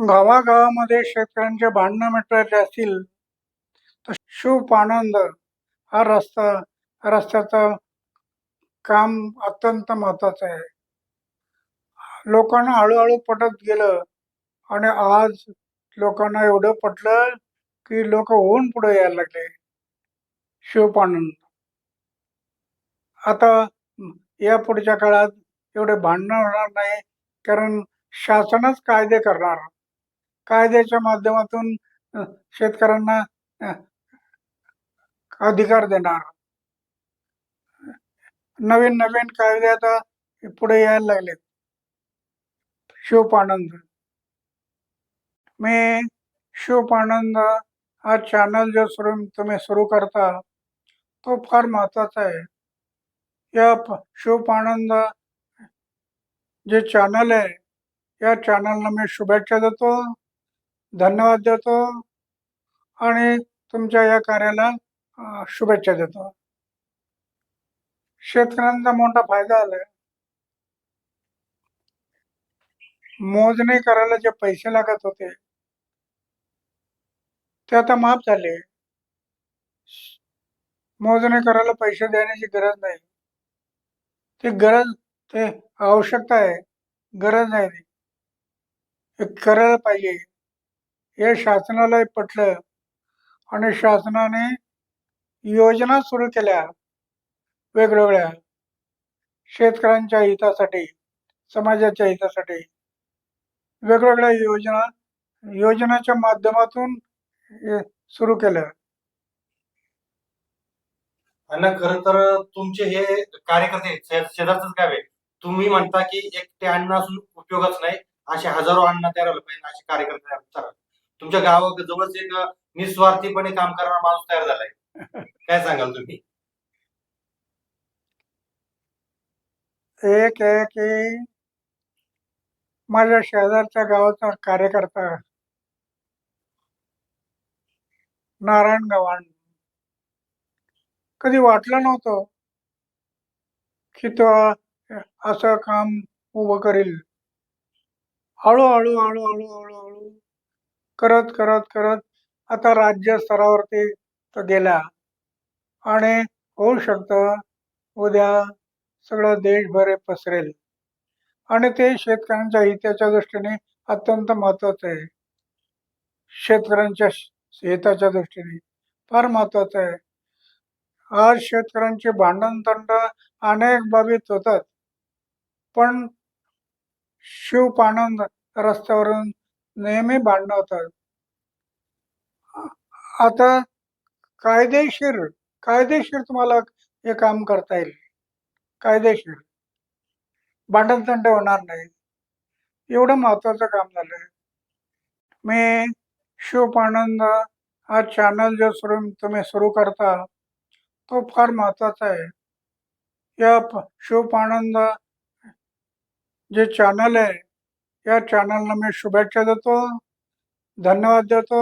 गावागावामध्ये शेतकऱ्यांचे भांडणं मिटवायचे असतील तर शिवपानंद हा रस्ता रस्त्याचं काम अत्यंत महत्वाचं आहे. लोकांना हळूहळू पटत गेलं आणि आज लोकांना एवढं पटलं की लोक होऊन पुढे यायला लागले. शिवपानंद आता या पुढच्या काळात एवढे भांडणं होणार नाही कारण शासनच कायदे करणार. कायद्याच्या माध्यमातून शेतकऱ्यांना अधिकार देणार. नवीन नवीन कायदे आता पुढे यायला लागलेत. शिवपानंद. मी शिवपानंद हा चॅनल जो सुरू तुम्ही सुरू करता तो फार महत्त्वाचा आहे. या शिवपानंद जे चॅनल आहे या चॅनलला मी शुभेच्छा देतो. धन्यवाद देतो आणि तुमच्या या कार्याला शुभेच्छा देतो. शेतकऱ्यांचा मोठा फायदा आलाय मोजणी करायला जे पैसे लागत होते ते आता माफ झाले. मोजणी करायला पैसे देण्याची गरज नाही. ती गरज ते आवश्यकता आहे. गरज नाही करायला पाहिजे. हे शासनालाही पटलं आणि शासनाने योजना सुरू केल्या वेगवेगळ्या शेतकऱ्यांच्या हितासाठी समाजाच्या हितासाठी. वेगवेगळ्या योजना योजनाच्या माध्यमातून सुरू केलं. अण्णा खरं तर तुमचे हे कार्यकर्ते आहेत, शे- गाव आहे. तुम्ही म्हणता की एकटे अण्णा असून उपयोगच नाही. असे हजारो अण्णा तयार व्हायला पाहिजे असे कार्यकर्ते तुमच्या गावाजवळच एक निस्वार्थीपणे काम करणारा माणूस तयार झालाय. काय सांगाल तुम्ही? एक आहे की माझ्या शेजारच्या गावाचा कार्यकर्ता नारायण गव्हाण. कधी वाटलं नव्हतं की तो असं काम उभं करील. हळूहळू हळूहळू हळूहळू करत करत करत आता राज्य स्तरावरती तो गेला आणि होऊ शकतं उद्या सगळं देशभर पसरेल. आणि ते शेतकऱ्यांच्या हिताच्या दृष्टीने अत्यंत महत्वाचं आहे. शेतकऱ्यांच्या हिताच्या दृष्टीने फार महत्वाचं आहे. आज शेतकऱ्यांचे भांडणतंड अनेक बाबीत होतात. पण शिवपानंद रस्त्यावरून नेहमी भांडणं होतात आता कायदेशीर कायदेशीर तुम्हाला हे काम करता येईल. कायदेशीर. भांडण तंड होणार नाही. एवढं महत्वाचं काम झालंय मी शिवपानंद हा चॅनल जो सुरू तुम्ही सुरू करता तो फार महत्त्वाचा आहे. या शिवपानंद जे चॅनल आहे या चॅनलला मी शुभेच्छा देतो. धन्यवाद देतो.